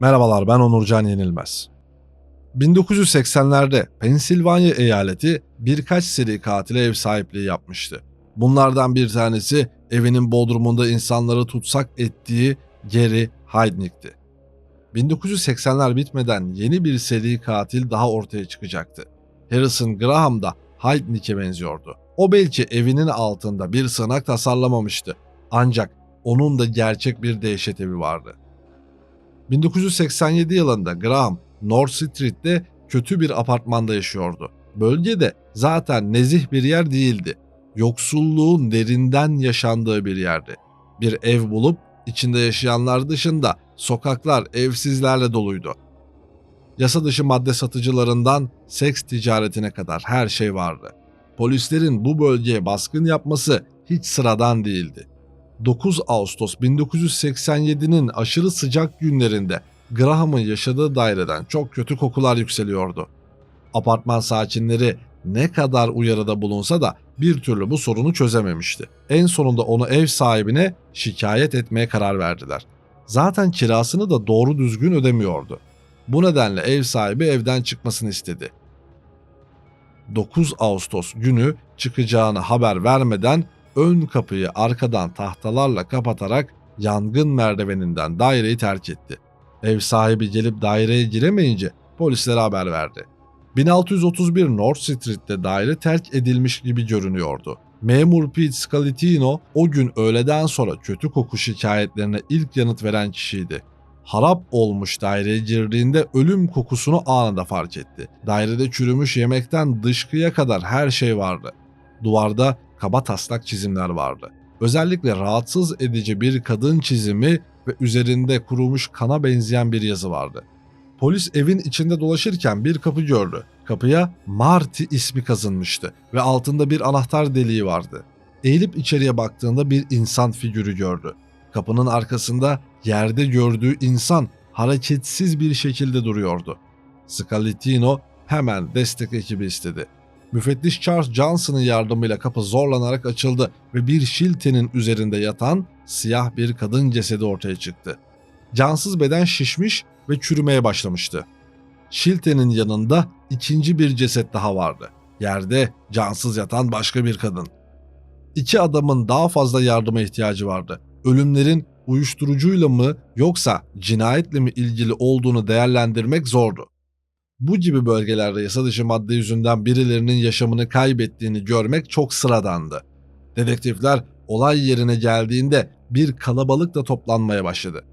Merhabalar ben Onurcan Yenilmez. 1980'lerde Pensilvanya eyaleti birkaç seri katile ev sahipliği yapmıştı. Bunlardan bir tanesi evinin bodrumunda insanları tutsak ettiği Gary Heidnick'ti. 1980'ler bitmeden yeni bir seri katil daha ortaya çıkacaktı. Harrison Graham da Heidnick'e benziyordu. O belki evinin altında bir sığınak tasarlamamıştı. Ancak onun da gerçek bir dehşet evi vardı. 1987 yılında Graham North Street'te kötü bir apartmanda yaşıyordu. Bölgede zaten nezih bir yer değildi. Yoksulluğun derinden yaşandığı bir yerdi. Bir ev bulup içinde yaşayanlar dışında sokaklar evsizlerle doluydu. Yasa dışı madde satıcılarından seks ticaretine kadar her şey vardı. Polislerin bu bölgeye baskın yapması hiç sıradan değildi. 9 Ağustos 1987'nin aşırı sıcak günlerinde Graham'ın yaşadığı daireden çok kötü kokular yükseliyordu. Apartman sakinleri ne kadar uyarıda bulunsa da bir türlü bu sorunu çözememişti. En sonunda onu ev sahibine şikayet etmeye karar verdiler. Zaten kirasını da doğru düzgün ödemiyordu. Bu nedenle ev sahibi evden çıkmasını istedi. 9 Ağustos günü çıkacağını haber vermeden ön kapıyı arkadan tahtalarla kapatarak yangın merdiveninden daireyi terk etti. Ev sahibi gelip daireye giremeyince polislere haber verdi. 1631 North Street'te daire terk edilmiş gibi görünüyordu. Memur Pete Scalitino o gün öğleden sonra kötü koku şikayetlerine ilk yanıt veren kişiydi. Harap olmuş daireye girdiğinde ölüm kokusunu anında fark etti. Dairede çürümüş yemekten dışkıya kadar her şey vardı. Duvarda kaba taslak çizimler vardı. Özellikle rahatsız edici bir kadın çizimi ve üzerinde kurumuş kana benzeyen bir yazı vardı. Polis evin içinde dolaşırken bir kapı gördü. Kapıya Marty ismi kazınmıştı ve altında bir anahtar deliği vardı. Eğilip içeriye baktığında bir insan figürü gördü. Kapının arkasında yerde gördüğü insan hareketsiz bir şekilde duruyordu. Scalitino hemen destek ekibi istedi. Müfettiş Charles Johnson'ın yardımıyla kapı zorlanarak açıldı ve bir şiltenin üzerinde yatan siyah bir kadın cesedi ortaya çıktı. Cansız beden şişmiş ve çürümeye başlamıştı. Şiltenin yanında ikinci bir ceset daha vardı. Yerde cansız yatan başka bir kadın. İki adamın daha fazla yardıma ihtiyacı vardı. Ölümlerin uyuşturucuyla mı yoksa cinayetle mi ilgili olduğunu değerlendirmek zordu. Bu gibi bölgelerde yasa dışı madde yüzünden birilerinin yaşamını kaybettiğini görmek çok sıradandı. Dedektifler olay yerine geldiğinde bir kalabalıkla toplanmaya başladı.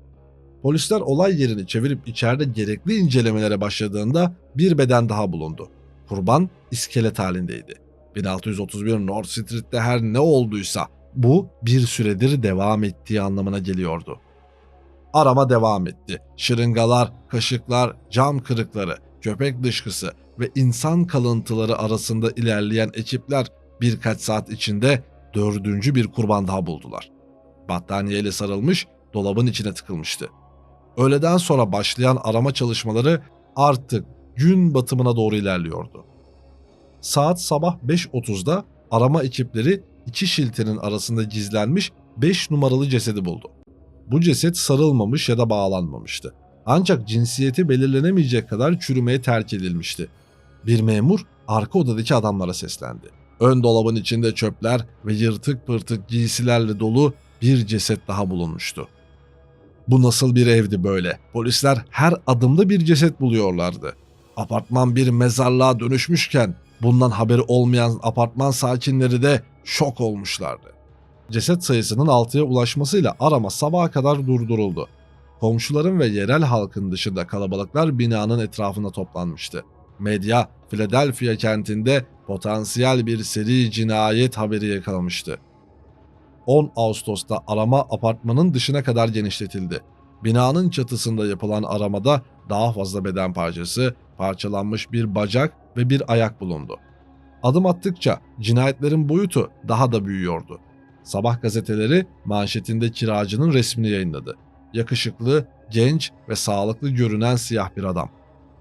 Polisler olay yerini çevirip içeride gerekli incelemelere başladığında bir beden daha bulundu. Kurban iskelet halindeydi. 1631 North Street'te her ne olduysa bu bir süredir devam ettiği anlamına geliyordu. Arama devam etti. Şırıngalar, kaşıklar, cam kırıkları, köpek dışkısı ve insan kalıntıları arasında ilerleyen ekipler birkaç saat içinde dördüncü bir kurban daha buldular. Battaniyeyle sarılmış, dolabın içine tıkılmıştı. Öğleden sonra başlayan arama çalışmaları artık gün batımına doğru ilerliyordu. Saat sabah 5.30'da arama ekipleri iki şiltenin arasında gizlenmiş 5 numaralı cesedi buldu. Bu ceset sarılmamış ya da bağlanmamıştı. Ancak cinsiyeti belirlenemeyecek kadar çürümeye terk edilmişti. Bir memur arka odadaki adamlara seslendi. Ön dolabın içinde çöpler ve yırtık pırtık giysilerle dolu bir ceset daha bulunmuştu. Bu nasıl bir evdi böyle? Polisler her adımda bir ceset buluyorlardı. Apartman bir mezarlığa dönüşmüşken bundan haberi olmayan apartman sakinleri de şok olmuşlardı. Ceset sayısının 6'ya ulaşmasıyla arama sabaha kadar durduruldu. Komşuların ve yerel halkın dışında kalabalıklar binanın etrafında toplanmıştı. Medya, Philadelphia kentinde potansiyel bir seri cinayet haberi yakalamıştı. 10 Ağustos'ta arama apartmanın dışına kadar genişletildi. Binanın çatısında yapılan aramada daha fazla beden parçası, parçalanmış bir bacak ve bir ayak bulundu. Adım attıkça cinayetlerin boyutu daha da büyüyordu. Sabah gazeteleri manşetinde kiracının resmini yayınladı. Yakışıklı, genç ve sağlıklı görünen siyah bir adam.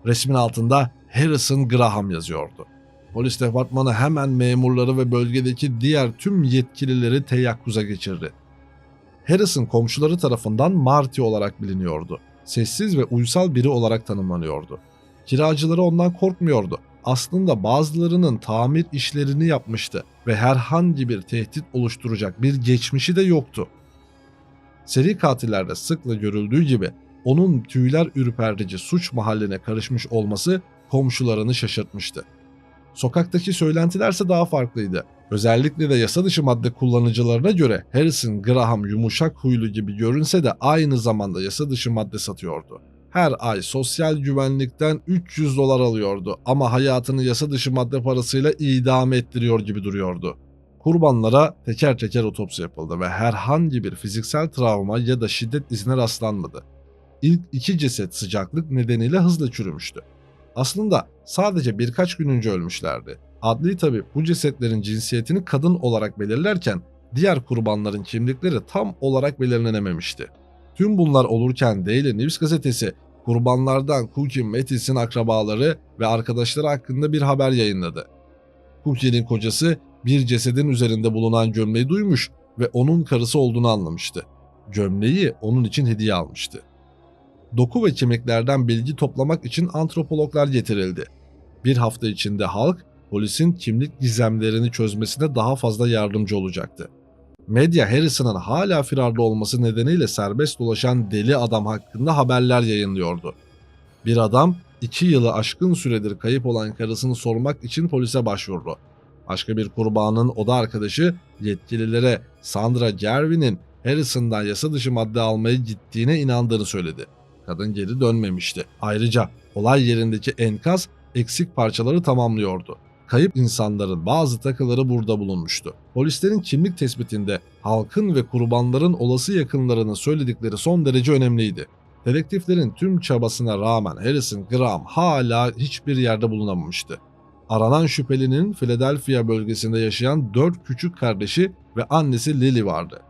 Resmin altında Harrison Graham yazıyordu. Polis departmanı hemen memurları ve bölgedeki diğer tüm yetkilileri teyakkuza geçirdi. Harrison komşuları tarafından Marty olarak biliniyordu. sessiz ve uysal biri olarak tanımlanıyordu. Kiracıları ondan korkmuyordu. Aslında bazılarının tamir işlerini yapmıştı ve herhangi bir tehdit oluşturacak bir geçmişi de yoktu. Seri katillerde sıkla görüldüğü gibi onun tüyler ürpertici suç mahalline karışmış olması komşularını şaşırtmıştı. Sokaktaki söylentilerse daha farklıydı. Özellikle de yasa dışı madde kullanıcılarına göre Harrison Graham yumuşak huylu gibi görünse de aynı zamanda yasa dışı madde satıyordu. Her ay sosyal güvenlikten 300 dolar alıyordu ama hayatını yasa dışı madde parasıyla idam ettiriyor gibi duruyordu. Kurbanlara teker teker otopsi yapıldı ve herhangi bir fiziksel travma ya da şiddet izine rastlanmadı. İlk iki ceset sıcaklık nedeniyle hızla çürümüştü. Aslında sadece birkaç gün önce ölmüşlerdi. Adli tabip bu cesetlerin cinsiyetini kadın olarak belirlerken diğer kurbanların kimlikleri tam olarak belirlenememişti. Tüm bunlar olurken Daily News gazetesi kurbanlardan Cookie Mattis'in akrabaları ve arkadaşları hakkında bir haber yayınladı. Cookie'nin kocası bir cesedin üzerinde bulunan gömleği duymuş ve onun karısı olduğunu anlamıştı. Gömleği onun için hediye almıştı. Doku ve kemiklerden bilgi toplamak için antropologlar getirildi. Bir hafta içinde halk polisin kimlik gizemlerini çözmesine daha fazla yardımcı olacaktı. Medya Harrison'ın hala firarda olması nedeniyle serbest dolaşan deli adam hakkında haberler yayınlıyordu. Bir adam iki yılı aşkın süredir kayıp olan karısını sormak için polise başvurdu. Başka bir kurbanın oda arkadaşı yetkililere Sandra Gervin'in Harrison'dan yasa dışı madde almaya gittiğine inandığını söyledi. Kadın geri dönmemişti. Ayrıca olay yerindeki enkaz eksik parçaları tamamlıyordu. Kayıp insanların bazı takıları burada bulunmuştu. Polislerin kimlik tespitinde halkın ve kurbanların olası yakınlarının söyledikleri son derece önemliydi. Dedektiflerin tüm çabasına rağmen Harrison Graham hala hiçbir yerde bulunamamıştı. Aranan şüphelinin Philadelphia bölgesinde yaşayan dört küçük kardeşi ve annesi Lily vardı.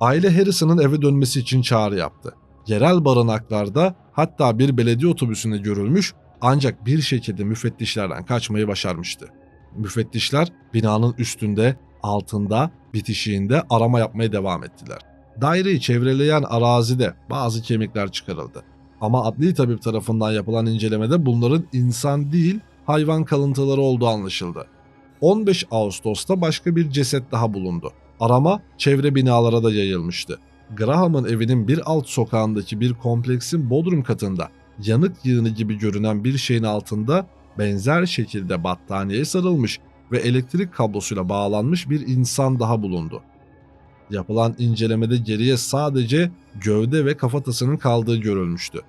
Aile Harrison'ın eve dönmesi için çağrı yaptı. Yerel barınaklarda hatta bir belediye otobüsünde görülmüş ancak bir şekilde müfettişlerden kaçmayı başarmıştı. Müfettişler binanın üstünde, altında, bitişiğinde arama yapmaya devam ettiler. Daireyi çevreleyen arazide bazı kemikler çıkarıldı. Ama adli tabip tarafından yapılan incelemede bunların insan değil hayvan kalıntıları olduğu anlaşıldı. 15 Ağustos'ta başka bir ceset daha bulundu. Arama çevre binalara da yayılmıştı. Graham'ın evinin bir alt sokağındaki bir kompleksin bodrum katında yanık yığını gibi görünen bir şeyin altında benzer şekilde battaniyeye sarılmış ve elektrik kablosuyla bağlanmış bir insan daha bulundu. Yapılan incelemede geriye sadece gövde ve kafatasının kaldığı görülmüştü.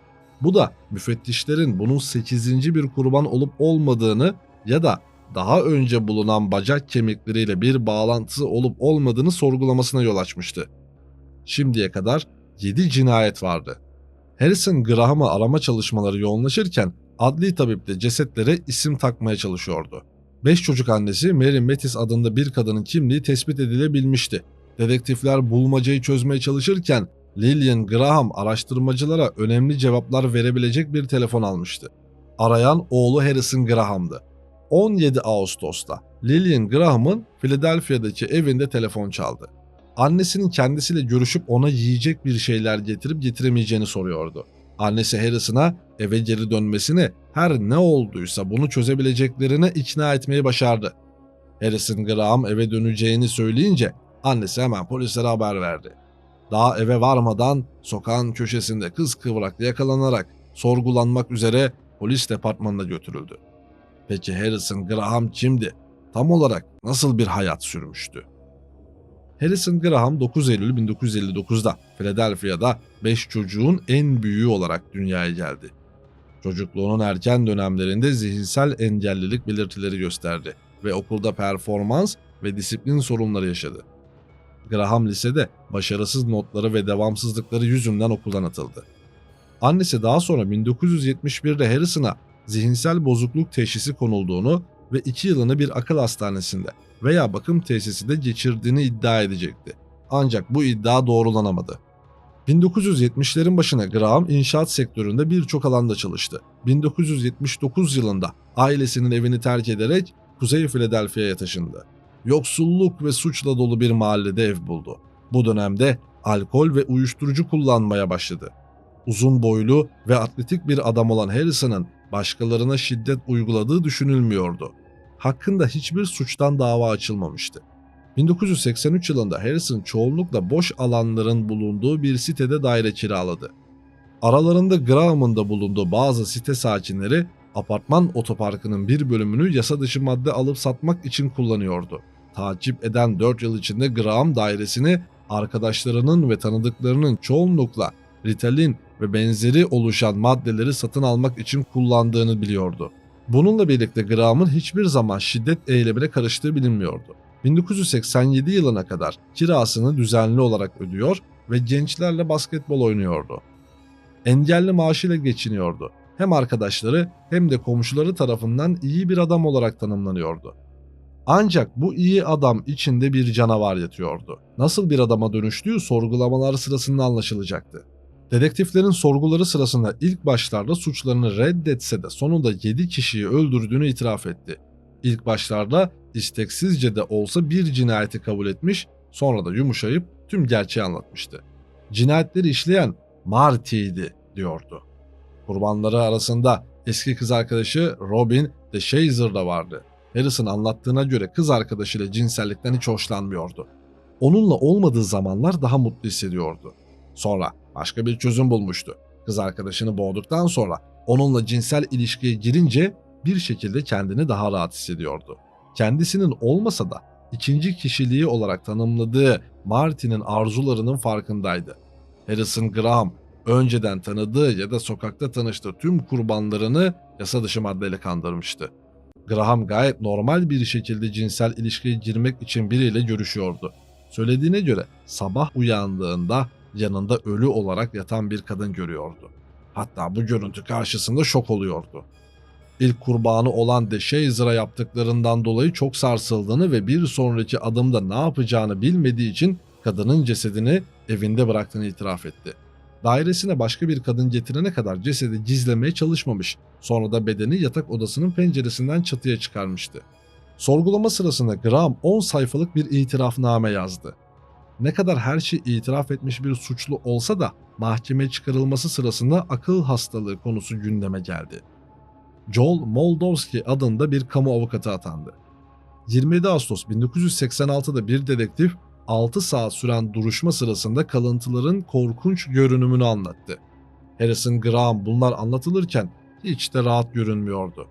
Bu da müfettişlerin bunun 8. bir kurban olup olmadığını ya da daha önce bulunan bacak kemikleriyle bir bağlantısı olup olmadığını sorgulamasına yol açmıştı. Şimdiye kadar 7 cinayet vardı. Harrison Graham'ı arama çalışmaları yoğunlaşırken adli tabip de cesetlere isim takmaya çalışıyordu. 5 çocuk annesi Mary Mattis adında bir kadının kimliği tespit edilebilmişti. Dedektifler bulmacayı çözmeye çalışırken Lillian Graham araştırmacılara önemli cevaplar verebilecek bir telefon almıştı. Arayan oğlu Harrison Graham'dı. 17 Ağustos'ta Lillian Graham'ın Philadelphia'daki evinde telefon çaldı. Annesinin kendisiyle görüşüp ona yiyecek bir şeyler getirip getiremeyeceğini soruyordu. Annesi Harrison'a eve geri dönmesini, her ne olduysa bunu çözebileceklerine ikna etmeyi başardı. Harrison Graham eve döneceğini söyleyince annesi hemen polislere haber verdi. Daha eve varmadan sokağın köşesinde kız kıvrakla yakalanarak sorgulanmak üzere polis departmanına götürüldü. Peki Harrison Graham kimdi? Tam olarak nasıl bir hayat sürmüştü? Harrison Graham 9 Eylül 1959'da Philadelphia'da 5 çocuğun en büyüğü olarak dünyaya geldi. Çocukluğunun erken dönemlerinde zihinsel engellilik belirtileri gösterdi ve okulda performans ve disiplin sorunları yaşadı. Graham lisede başarısız notları ve devamsızlıkları yüzünden okuldan atıldı. Annesi daha sonra 1971'de Harrison'a zihinsel bozukluk teşhisi konulduğunu ve 2 yılını bir akıl hastanesinde veya bakım tesisinde geçirdiğini iddia edecekti. Ancak bu iddia doğrulanamadı. 1970'lerin başına Graham inşaat sektöründe birçok alanda çalıştı. 1979 yılında ailesinin evini terk ederek Kuzey Philadelphia'ya taşındı. Yoksulluk ve suçla dolu bir mahallede ev buldu. Bu dönemde alkol ve uyuşturucu kullanmaya başladı. Uzun boylu ve atletik bir adam olan Harrison'ın başkalarına şiddet uyguladığı düşünülmüyordu. Hakkında hiçbir suçtan dava açılmamıştı. 1983 yılında Harrison çoğunlukla boş alanların bulunduğu bir sitede daire kiraladı. Aralarında Graham'ın da bulunduğu bazı site sakinleri apartman otoparkının bir bölümünü yasa dışı madde alıp satmak için kullanıyordu. Takip eden 4 yıl içinde Graham dairesini arkadaşlarının ve tanıdıklarının çoğunlukla Ritalin ve benzeri oluşan maddeleri satın almak için kullandığını biliyordu. Bununla birlikte Graham'ın hiçbir zaman şiddet eylemine karıştığı bilinmiyordu. 1987 yılına kadar kirasını düzenli olarak ödüyor ve gençlerle basketbol oynuyordu. Engelli maaşıyla geçiniyordu. Hem arkadaşları hem de komşuları tarafından iyi bir adam olarak tanımlanıyordu. Ancak bu iyi adam içinde bir canavar yatıyordu. Nasıl bir adama dönüştüğü sorgulamalar sırasında anlaşılacaktı. Dedektiflerin sorguları sırasında ilk başlarda suçlarını reddetse de sonunda 7 kişiyi öldürdüğünü itiraf etti. İlk başlarda isteksizce de olsa bir cinayeti kabul etmiş, sonra da yumuşayıp tüm gerçeği anlatmıştı. Cinayetleri işleyen Marty'ydi diyordu. Kurbanları arasında eski kız arkadaşı Robin de Shazer da vardı. Harrison anlattığına göre kız arkadaşıyla cinsellikten hiç hoşlanmıyordu. Onunla olmadığı zamanlar daha mutlu hissediyordu. Sonra başka bir çözüm bulmuştu. Kız arkadaşını boğduktan sonra onunla cinsel ilişkiye girince bir şekilde kendini daha rahat hissediyordu. Kendisinin olmasa da ikinci kişiliği olarak tanımladığı Martin'in arzularının farkındaydı. Harrison Graham önceden tanıdığı ya da sokakta tanıştığı tüm kurbanlarını yasa dışı maddeyle kandırmıştı. Graham gayet normal bir şekilde cinsel ilişkiye girmek için biriyle görüşüyordu. Söylediğine göre sabah uyandığında yanında ölü olarak yatan bir kadın görüyordu. Hatta bu görüntü karşısında şok oluyordu. İlk kurbanı olan de yaptıklarından dolayı çok sarsıldığını ve bir sonraki adımda ne yapacağını bilmediği için kadının cesedini evinde bıraktığını itiraf etti. Dairesine başka bir kadın getirene kadar cesedi gizlemeye çalışmamış. Sonra da bedeni yatak odasının penceresinden çatıya çıkarmıştı. Sorgulama sırasında Graham 10 sayfalık bir itirafname yazdı. Ne kadar her şey itiraf etmiş bir suçlu olsa da mahkemeye çıkarılması sırasında akıl hastalığı konusu gündeme geldi. Joel Moldovski adında bir kamu avukatı atandı. 27 Ağustos 1986'da bir dedektif 6 saat süren duruşma sırasında kalıntıların korkunç görünümünü anlattı. Harrison Graham bunlar anlatılırken hiç de rahat görünmüyordu.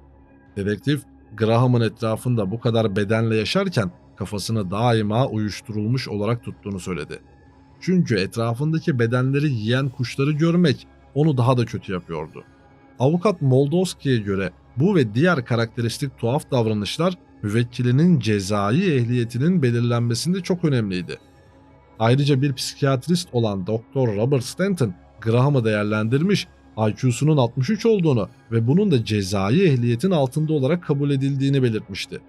Dedektif Graham'ın etrafında bu kadar bedenle yaşarken kafasını daima uyuşturulmuş olarak tuttuğunu söyledi. Çünkü etrafındaki bedenleri yiyen kuşları görmek onu daha da kötü yapıyordu. Avukat Moldovski'ye göre bu ve diğer karakteristik tuhaf davranışlar müvekkilinin cezai ehliyetinin belirlenmesinde çok önemliydi. Ayrıca bir psikiyatrist olan Dr. Robert Stanton, Graham'ı değerlendirmiş, IQ'sunun 63 olduğunu ve bunun da cezai ehliyetin altında olarak kabul edildiğini belirtmişti.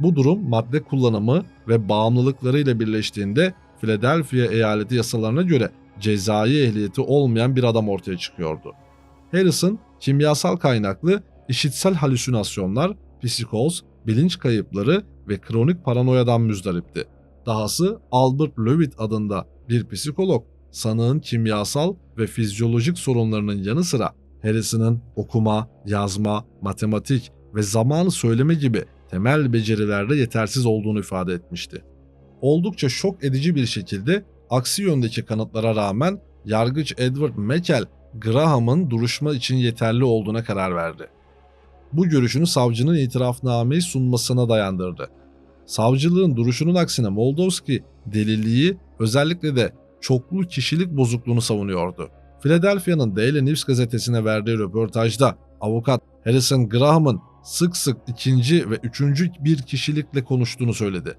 Bu durum madde kullanımı ve bağımlılıklarıyla birleştiğinde Philadelphia eyaleti yasalarına göre cezai ehliyeti olmayan bir adam ortaya çıkıyordu. Harrison, kimyasal kaynaklı işitsel halüsinasyonlar, psikoz, bilinç kayıpları ve kronik paranoyadan müzdaripti. Dahası Albert Lewitt adında bir psikolog sanığın kimyasal ve fizyolojik sorunlarının yanı sıra Harrison'ın okuma, yazma, matematik ve zamanı söyleme gibi temel becerilerde yetersiz olduğunu ifade etmişti. Oldukça şok edici bir şekilde aksi yöndeki kanıtlara rağmen yargıç Edward Meckel Graham'ın duruşma için yeterli olduğuna karar verdi. Bu görüşünü savcının itirafnameyi sunmasına dayandırdı. Savcılığın duruşunun aksine Moldovski delilliği özellikle de çoklu kişilik bozukluğunu savunuyordu. Philadelphia'nın Daily News gazetesine verdiği röportajda avukat Harrison Graham'ın sık sık ikinci ve üçüncü bir kişilikle konuştuğunu söyledi.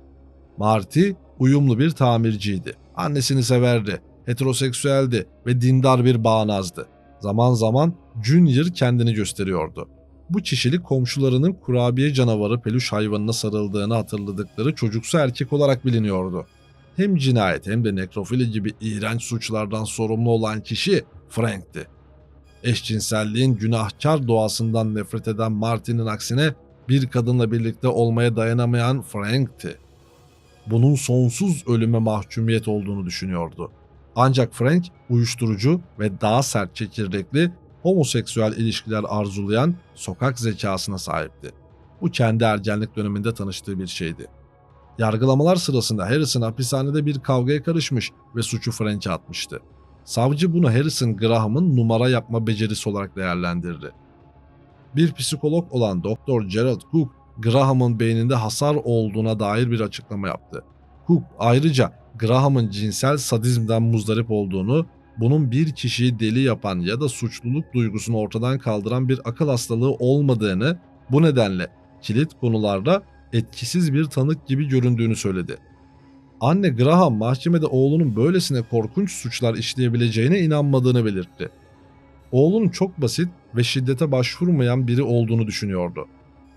Marty uyumlu bir tamirciydi. Annesini severdi, heteroseksüeldi ve dindar bir bağnazdı. Zaman zaman Junior kendini gösteriyordu. Bu kişilik komşularının kurabiye canavarı peluş hayvanına sarıldığını hatırladıkları çocuksu erkek olarak biliniyordu. Hem cinayet hem de nekrofili gibi iğrenç suçlardan sorumlu olan kişi Frank'ti. Eşcinselliğin günahkar doğasından nefret eden Martin'in aksine bir kadınla birlikte olmaya dayanamayan Frank'ti. Bunun sonsuz ölüme mahkumiyet olduğunu düşünüyordu. Ancak Frank uyuşturucu ve daha sert çekirdekli homoseksüel ilişkiler arzulayan sokak zekasına sahipti. Bu kendi ergenlik döneminde tanıştığı bir şeydi. Yargılamalar sırasında Harrison hapishanede bir kavgaya karışmış ve suçu Frank'e atmıştı. Savcı bunu Harrison Graham'ın numara yapma becerisi olarak değerlendirdi. Bir psikolog olan Dr. Gerald Cook, Graham'ın beyninde hasar olduğuna dair bir açıklama yaptı. Cook ayrıca Graham'ın cinsel sadizmden muzdarip olduğunu, bunun bir kişiyi deli yapan ya da suçluluk duygusunu ortadan kaldıran bir akıl hastalığı olmadığını, bu nedenle kilit konularda etkisiz bir tanık gibi göründüğünü söyledi. Anne Graham mahkemede oğlunun böylesine korkunç suçlar işleyebileceğine inanmadığını belirtti. Oğlunun çok basit ve şiddete başvurmayan biri olduğunu düşünüyordu.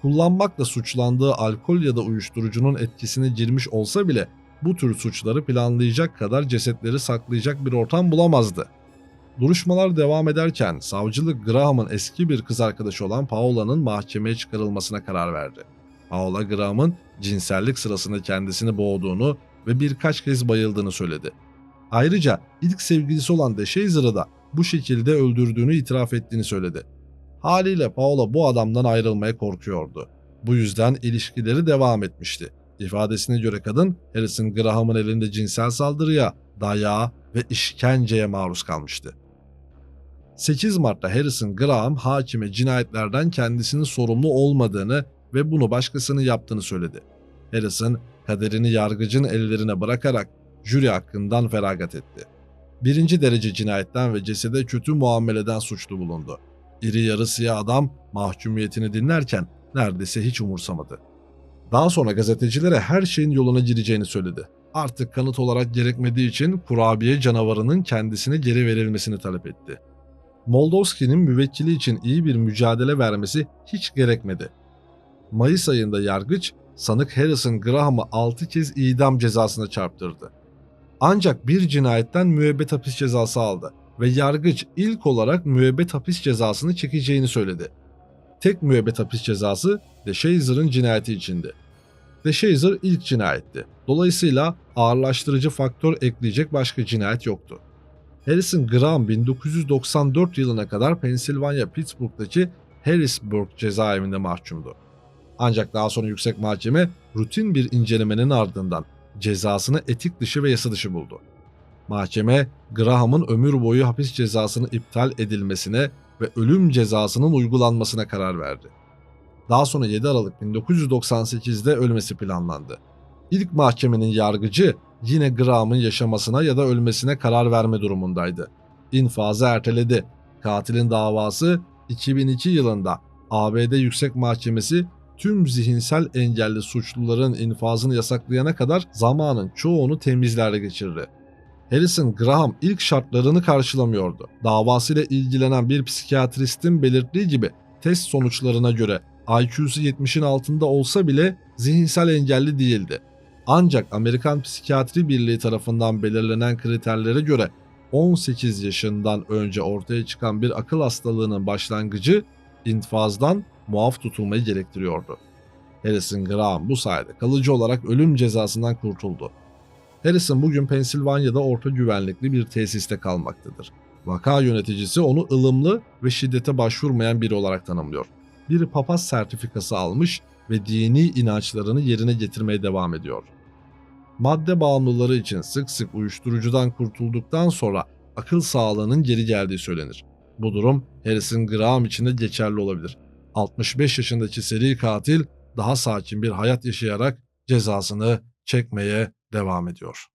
Kullanmakla suçlandığı alkol ya da uyuşturucunun etkisine girmiş olsa bile bu tür suçları planlayacak kadar cesetleri saklayacak bir ortam bulamazdı. Duruşmalar devam ederken savcılık Graham'ın eski bir kız arkadaşı olan Paola'nın mahkemeye çıkarılmasına karar verdi. Paola Graham'ın cinsellik sırasında kendisini boğduğunu ve birkaç kez bayıldığını söyledi. Ayrıca ilk sevgilisi olan DeShazer'ı da bu şekilde öldürdüğünü itiraf ettiğini söyledi. Haliyle Paola bu adamdan ayrılmaya korkuyordu. Bu yüzden ilişkileri devam etmişti. İfadesine göre kadın Harrison Graham'ın elinde cinsel saldırıya, dayağa ve işkenceye maruz kalmıştı. 8 Mart'ta Harrison Graham hakime cinayetlerden kendisinin sorumlu olmadığını ve bunu başkasının yaptığını söyledi. Harrison kaderini yargıcın ellerine bırakarak jüri hakkından feragat etti. Birinci derece cinayetten ve cesede kötü muameleden suçlu bulundu. İri yarı siyah adam mahkumiyetini dinlerken neredeyse hiç umursamadı. Daha sonra gazetecilere her şeyin yoluna gireceğini söyledi. Artık kanıt olarak gerekmediği için kurabiye canavarının kendisine geri verilmesini talep etti. Moldovski'nin müvekkili için iyi bir mücadele vermesi hiç gerekmedi. Mayıs ayında yargıç sanık Harrison Graham'ı 6 kez idam cezasına çarptırdı. Ancak bir cinayetten müebbet hapis cezası aldı ve yargıç ilk olarak müebbet hapis cezasını çekeceğini söyledi. Tek müebbet hapis cezası DeShazer'ın cinayeti içindi. DeShazer ilk cinayetti. Dolayısıyla ağırlaştırıcı faktör ekleyecek başka cinayet yoktu. Harrison Graham 1994 yılına kadar Pensilvanya Pittsburgh'daki Harrisburg cezaevinde mahkumdu. Ancak daha sonra yüksek mahkeme rutin bir incelemenin ardından cezasını etik dışı ve yasa dışı buldu. Mahkeme Graham'ın ömür boyu hapis cezasının iptal edilmesine ve ölüm cezasının uygulanmasına karar verdi. Daha sonra 7 Aralık 1998'de ölmesi planlandı. İlk mahkemenin yargıcı yine Graham'ın yaşamasına ya da ölmesine karar verme durumundaydı. İnfazı erteledi. Katilin davası 2002 yılında ABD Yüksek Mahkemesi tüm zihinsel engelli suçluların infazını yasaklayana kadar zamanın çoğunu temizlerde geçirdi. Harrison Graham ilk şartlarını karşılamıyordu. Davasıyla ilgilenen bir psikiyatristin belirttiği gibi test sonuçlarına göre IQ'su 70'in altında olsa bile zihinsel engelli değildi. Ancak Amerikan Psikiyatri Birliği tarafından belirlenen kriterlere göre 18 yaşından önce ortaya çıkan bir akıl hastalığının başlangıcı infazdan muaf tutulmayı gerektiriyordu. Harrison Graham bu sayede kalıcı olarak ölüm cezasından kurtuldu. Harrison bugün Pensilvanya'da orta güvenlikli bir tesiste kalmaktadır. Vaka yöneticisi onu ılımlı ve şiddete başvurmayan biri olarak tanımlıyor. Bir papaz sertifikası almış ve dini inançlarını yerine getirmeye devam ediyor. Madde bağımlıları için sık sık uyuşturucudan kurtulduktan sonra akıl sağlığının geri geldiği söylenir. Bu durum Harrison Graham için de geçerli olabilir. 65 yaşındaki seri katil daha sakin bir hayat yaşayarak cezasını çekmeye devam ediyor.